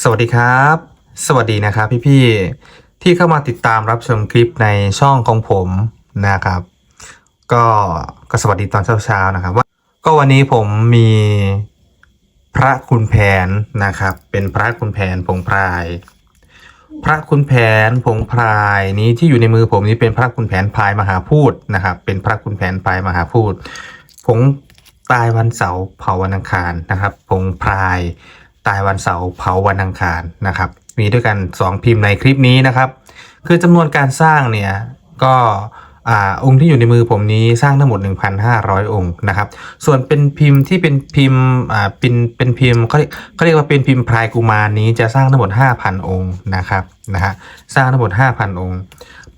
สวัสดีครับ สวัสดีนะครับพี่ๆที่เข้ามาติดตามรับชมคลิปในช่องของผมนะครับ ก็ก็สวัสดีตอนเช้าๆนะครับว่าก็วันนี้ผมมีพระคุณแผนนะครับ เป็นพระคุณแผนผงพราย พระคุณแผนผงพรายนี้ที่อยู่ในมือผมนี้เป็นพระคุณแผนพายมหาพูดนะครับ เป็นพระคุณแผนพายมหาพูดผงตายวันเสาร์เผาวันอังคารนะครับผงพราย ตายวันเสาร์เผาวันอังคารนะครับ มีด้วยกัน 2 พิมพ์ในคลิปนี้นะครับ คือจำนวนการสร้างเนี่ยก็อ่าองค์ที่อยู่ในมือผมนี้สร้างทั้งหมด 1,500 องค์นะครับ ส่วนเป็นพิมพ์ที่เป็นพิมพ์อ่าเป็นเป็นพิมพ์เขาเรียกเขาเรียกว่าเป็นพิมพ์พรายกุมารนี้จะสร้างทั้งหมด 5,000 องค์นะครับนะฮะสร้างทั้งหมด 5,000 องค์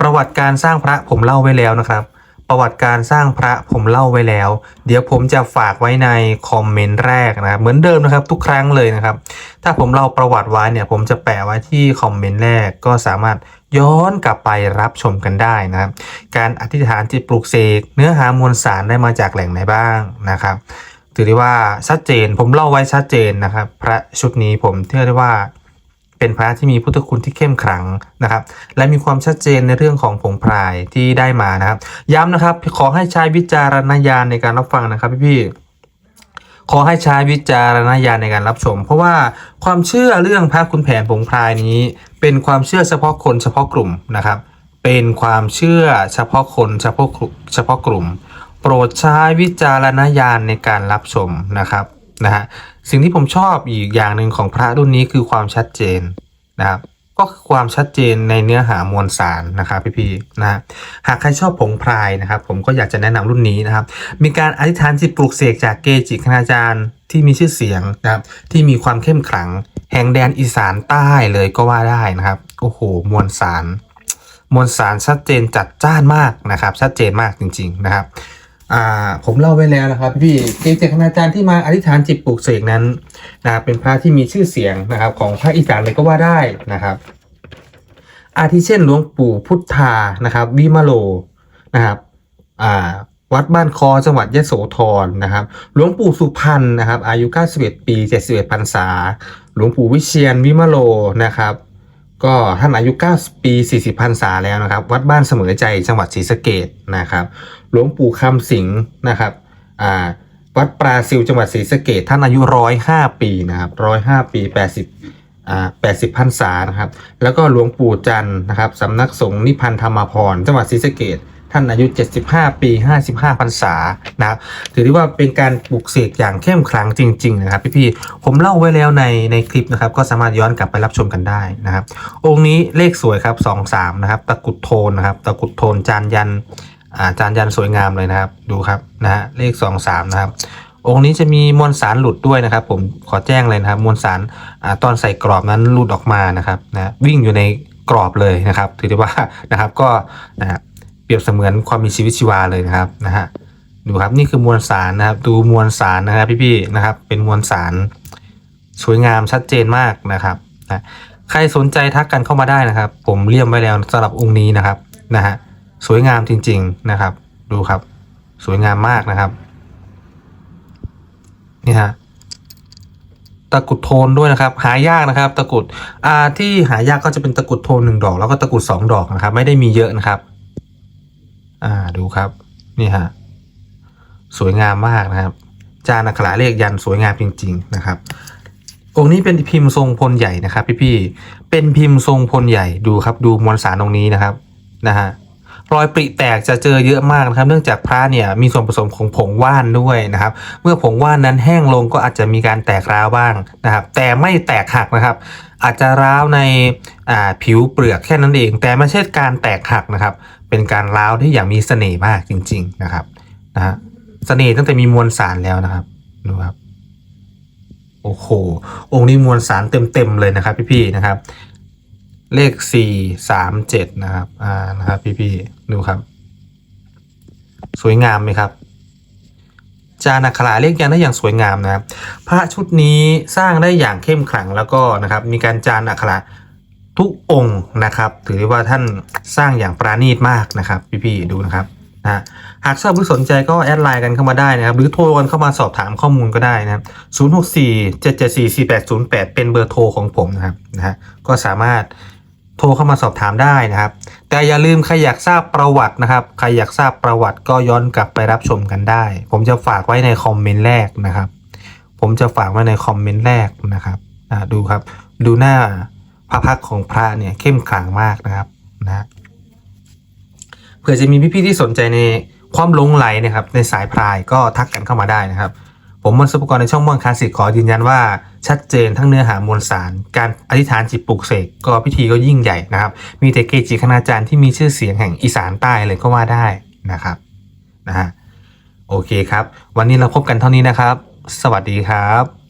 ประวัติการสร้างพระผมเล่าไว้แล้วนะครับ ประวัติการสร้างพระผมเล่าไว้แล้ว เดี๋ยวผมจะฝากไว้ในคอมเมนต์แรกนะครับเหมือนเดิมนะครับทุกครั้งเลยนะครับ ถ้าผมเล่าประวัติไว้เนี่ยผมจะแปะไว้ที่คอมเมนต์แรกก็สามารถย้อนกลับไปรับชมกันได้นะครับ การอธิษฐานจิตปลุกเสกเนื้อหามวลสารได้มาจากแหล่งไหนบ้างนะครับถือได้ว่าชัดเจนผมเล่าไว้ชัดเจนนะครับ พระชุดนี้ผมเชื่อได้ว่า เป็นพระที่มีพุทธคุณที่เข้มขลังนะครับ และมีความชัดเจนในเรื่องของผงพรายที่ได้มานะครับ ย้ำนะครับ ขอให้ใช้วิจารณญาณในการรับฟังนะครับพี่ๆขอให้ใช้วิจารณญาณในการรับชม เพราะว่าความเชื่อเรื่องพระคุณแผนผงพรายนี้ เป็นความเชื่อเฉพาะคนเฉพาะกลุ่มนะครับ เป็นความเชื่อเฉพาะคนเฉพาะกลุ่มเฉพาะกลุ่ม โปรดใช้วิจารณญาณในการรับชมนะครับนะฮะ สิ่งที่ผมชอบอีกอย่างหนึ่งของพระรุ่นนี้คือความชัดเจนนะครับ ก็คือความชัดเจนในเนื้อหามวลสารนะครับพี่ๆนะฮะหากใครชอบผงพรายนะครับ ผมก็อยากจะแนะนำรุ่นนี้นะครับ มีการอธิษฐานจิตปลุกเสกจากเกจิคณาจารย์ที่มีชื่อเสียงนะครับ ที่มีความเข้มขลัง แห่งแดนอีสานใต้เลยก็ว่าได้นะครับโอ้โหมวลสารมวลสารชัดเจนจัดจ้านมากนะครับ ชัดเจนมากจริง ๆนะครับ อ่าผมเล่าไว้แล้วนะครับ พี่เกจิคณาจารย์ที่มาอธิษฐานจิตปลูกเสกนั้นนะเป็นพระที่มีชื่อเสียงนะครับ ของภาคอีสานเลยก็ว่าได้นะครับอาทิเช่นหลวงปู่พุทธานะครับวิมาโลนะครับอ่าวัดบ้านคอจังหวัดยะโสธรนะครับหลวงปู่สุพรรณนะครับอายุ91ปี71พรรษา หลวงปู่วิเชียนวิมาโลนะครับ ก็ท่านอายุ 9 ปี 40พรรษาแล้วนะครับ วัดบ้านเสมอใจจังหวัดศรีสะเกดนะครับหลวงปู่คำสิงห์นะครับอ่าวัดปราซิลจังหวัดศรีสะเกดท่านอายุ 105 ปีนะครับ105 ปี 80อ่า80พรรษานะครับ แล้วก็หลวงปู่จันนะครับสำนักสงฆ์นิพันธรรมพรจังหวัดศรีสะเกด ท่านอายุ 75 ปี 55พรรษานะครับถือได้ว่าเป็นการปลูกเสกอย่างเข้มขลังจริง ๆ นะครับพี่ๆผมเล่าไว้แล้วในในคลิปนะครับ ก็สามารถย้อนกลับไปรับชมกันได้นะครับ องค์นี้เลขสวยครับสองสามนะครับ ตะกุดโทนนะครับ ตะกุดโทนจานยันอ่าจานยันสวยงามเลยนะครับ ดูครับนะฮะเลขสองสามนะครับองค์นี้จะมีมวลสารหลุดด้วยนะครับ ผมขอแจ้งเลยนะครับ มวลสารอตอนใส่กรอบนั้นหลุดออกมานะครับนะวิ่งอยู่ในกรอบเลยนะครับ ถือได้ว่านะครับก็นะฮะ เปรียบเสมือนความมีชีวิตชีวาเลยนะครับนะฮะดูครับนี่คือมวลสารนะครับ ดูมวลสารนะครับพี่ๆนะครับ เป็นมวลสารสวยงามชัดเจนมากนะครับนะใครสนใจทักกันเข้ามาได้นะครับ ผมเลี่ยมไว้แล้วสำหรับองค์นี้นะครับนะฮะสวยงามจริง ๆนะครับ ดูครับ สวยงามมากนะครับนี่ฮะตะกุดโทนด้วยนะครับ หายากนะครับ ตะกุดอ่าที่หายากก็จะเป็นตะกุดโทนหนึ่งดอก แล้วก็ตะกุดสองดอกนะครับ ไม่ได้มีเยอะนะครับ อ่าดูครับ นี่ฮะสวยงามมากนะครับ จานอักขระเลขยันสวยงามจริง ๆ นะครับองค์นี้เป็นพิมพ์ทรงพลใหญ่นะครับ พี่ๆเป็นพิมพ์ทรงพลใหญ่ดูครับดูมวลสารตรงนี้นะครับนะฮะ รอยปริแตกจะเจอเยอะมากนะครับ เนื่องจากพระเนี่ยมีส่วนผสมของผงว่านด้วยนะครับ เมื่อผงว่านนั้นแห้งลงก็อาจจะมีการแตกร้าวบ้างนะครับ แต่ไม่แตกหักนะครับ อาจจะร้าวในผิวเปลือกแค่นั้นเอง แต่ไม่ใช่การแตกหักนะครับ เป็นการร้าวที่อย่างมีเสน่ห์มากจริง ๆนะครับนะฮะเสน่ห์ตั้งแต่มีมวลสารแล้วนะครับดูครับโอ้โหองค์นี้มวลสารเต็มๆเลยนะครับพี่ๆนะครับ เลขสี่สามเจ็ดนะครับ อ่า นะครับ พี่ๆดูครับ สวยงามไหมครับ จานาคลาเรียกยันได้อย่างสวยงามนะครับ พระชุดนี้สร้างได้อย่างเข้มขลังแล้วก็นะครับ มีการจานอักขระทุกองค์นะครับ ถือได้ว่าท่านสร้างอย่างปราณีตมากนะครับ พี่ๆดูนะครับนะหากชอบหรือสนใจก็แอดไลน์กันเข้ามาได้นะครับ หรือโทรกันเข้ามาสอบถามข้อมูลก็ได้นะครับ 064 774 4808 เป็นเบอร์โทรของผมนะครับนะฮะก็สามารถ โทรเข้ามาสอบถามได้นะครับ แต่อย่าลืมใครอยากทราบประวัตินะครับ ใครอยากทราบประวัติก็ย้อนกลับไปรับชมกันได้ ผมจะฝากไว้ในคอมเมนต์แรกนะครับ ผมจะฝากไว้ในคอมเมนต์แรกนะครับดูครับ ดูหน้าพระพักของพระเนี่ยเข้มขลังมากนะครับนะเผื่อจะมีพี่ๆที่สนใจในความลงไหลนะครับ ในสายพรายก็ทักกันเข้ามาได้นะครับ ผมมนต์สุปกรณ์ในช่องม่วงคลาสสิกขอยืนยันว่าชัดเจนทั้งเนื้อหามวลสาร การอธิษฐานจิตปลุกเสกก็พิธีก็ยิ่งใหญ่นะครับ มีแต่เกจิคณาจารย์ที่มีชื่อเสียงแห่งอีสานใต้เลยก็ว่าได้นะครับนะฮะโอเคครับ วันนี้เราพบกันเท่านี้นะครับ สวัสดีครับ